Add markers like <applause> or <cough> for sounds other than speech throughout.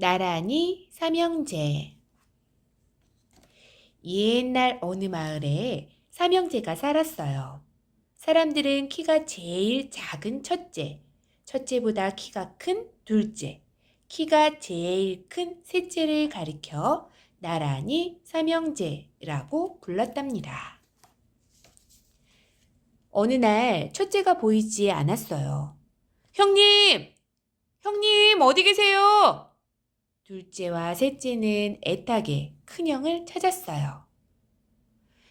나란히 삼형제 옛날 어느 마을에 삼형제가 살았어요. 사람들은 키가 제일 작은 첫째, 첫째보다 키가 큰 둘째, 키가 제일 큰 셋째를 가리켜 나란히 삼형제라고 불렀답니다. 어느 날 첫째가 보이지 않았어요. 형님! 형님, 어디 계세요? 둘째와 셋째는 애타게 큰형을 찾았어요.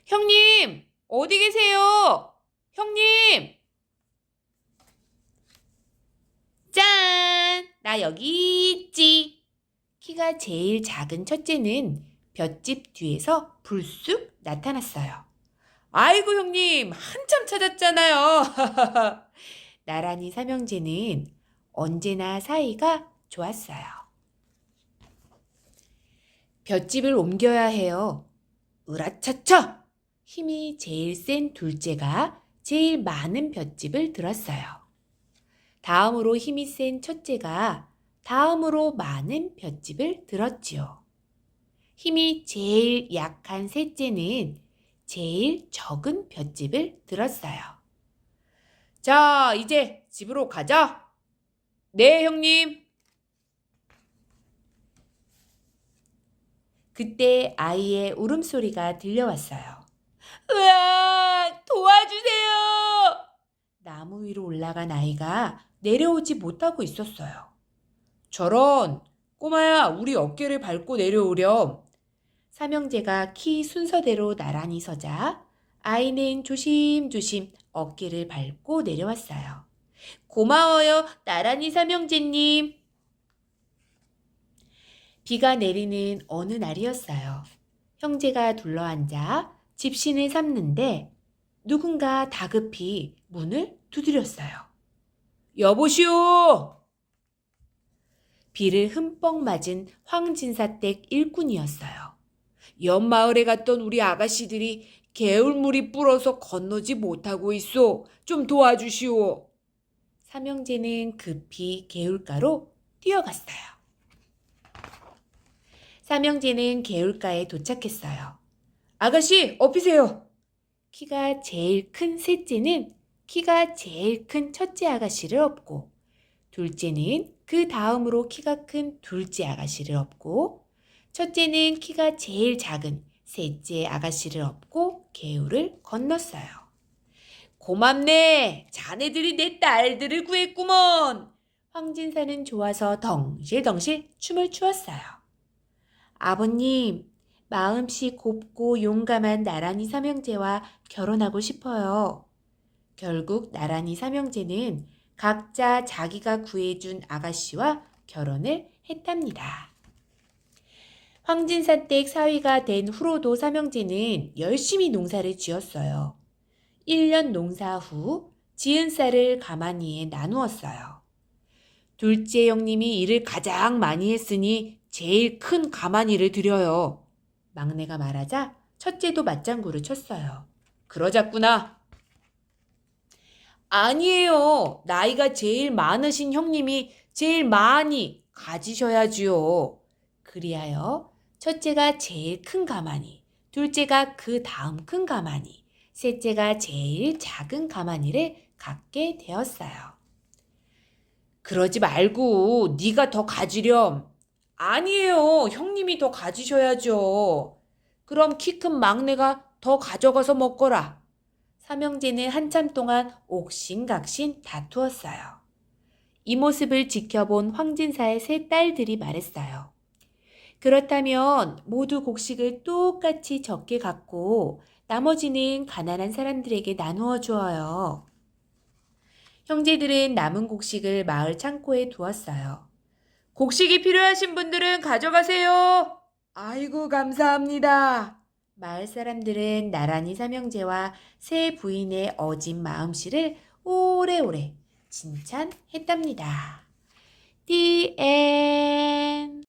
형님, 어디 계세요? 형님! 짠! 나 여기 있지. 키가 제일 작은 첫째는 볏짚 뒤에서 불쑥 나타났어요. 아이고, 형님, 한참 찾았잖아요. <laughs> 나란히 삼형제는 언제나 사이가 좋았어요. 볏짚을 옮겨야 해요. 으라차차! 힘이 제일 센 둘째가 제일 많은 볏짚을 들었어요. 다음으로 힘이 센 첫째가 다음으로 많은 볏짚을 들었지요. 힘이 제일 약한 셋째는 제일 적은 볏짚을 들었어요. 자, 이제 집으로 가자. 네, 형님. 그때 아이의 울음소리가 들려왔어요. 으아! 도와주세요! 나무 위로 올라간 아이가 내려오지 못하고 있었어요. 저런! 꼬마야, 우리 어깨를 밟고 내려오렴. 삼형제가 키 순서대로 나란히 서자 아이는 조심조심 어깨를 밟고 내려왔어요. 고마워요, 나란히 삼형제님. 비가 내리는 어느 날이었어요. 형제가 둘러앉아 집신을 삼는데 누군가 다급히 문을 두드렸어요. 여보시오! 비를 흠뻑 맞은 황진사댁 일꾼이었어요. 옆 마을에 갔던 우리 아가씨들이 개울물이 불어서 건너지 못하고 있어. 좀 도와주시오. 삼형제는 급히 개울가로 뛰어갔어요. 삼형제는 개울가에 도착했어요. 아가씨, 업히세요. 키가 제일 큰 셋째는 키가 제일 큰 첫째 아가씨를 업고, 둘째는 그 다음으로 키가 큰 둘째 아가씨를 업고, 첫째는 키가 제일 작은 셋째 아가씨를 업고 개울을 건넜어요. 고맙네. 자네들이 내 딸들을 구했구먼. 황진사는 좋아서 덩실덩실 춤을 추었어요. 아버님, 마음씨 곱고 용감한 나란히 삼형제와 결혼하고 싶어요. 결국 나란히 삼형제는 각자 자기가 구해준 아가씨와 결혼을 했답니다. 황진사댁 사위가 된 후로도 삼형제는 열심히 농사를 지었어요. 1년 농사 후 지은 쌀을 가마니에 나누었어요. 둘째 형님이 일을 가장 많이 했으니 제일 큰 가마니를 드려요. 막내가 말하자 첫째도 맞장구를 쳤어요. 그러자꾸나. 아니에요. 나이가 제일 많으신 형님이 제일 많이 가지셔야지요. 그리하여 첫째가 제일 큰 가마니, 둘째가 그 다음 큰 가마니, 셋째가 제일 작은 가마니를 갖게 되었어요. 그러지 말고 네가 더 가지렴. 아니에요. 형님이 더 가지셔야죠. 그럼 키 큰 막내가 더 가져가서 먹거라. 삼형제는 한참 동안 옥신각신 다투었어요. 이 모습을 지켜본 황진사의 세 딸들이 말했어요. 그렇다면 모두 곡식을 똑같이 적게 갖고 나머지는 가난한 사람들에게 나누어 주어요. 형제들은 남은 곡식을 마을 창고에 두었어요. 곡식이 필요하신 분들은 가져가세요. 아이고, 감사합니다. 마을 사람들은 나란히 삼형제와 새 부인의 어진 마음씨를 오래오래 칭찬했답니다. The end.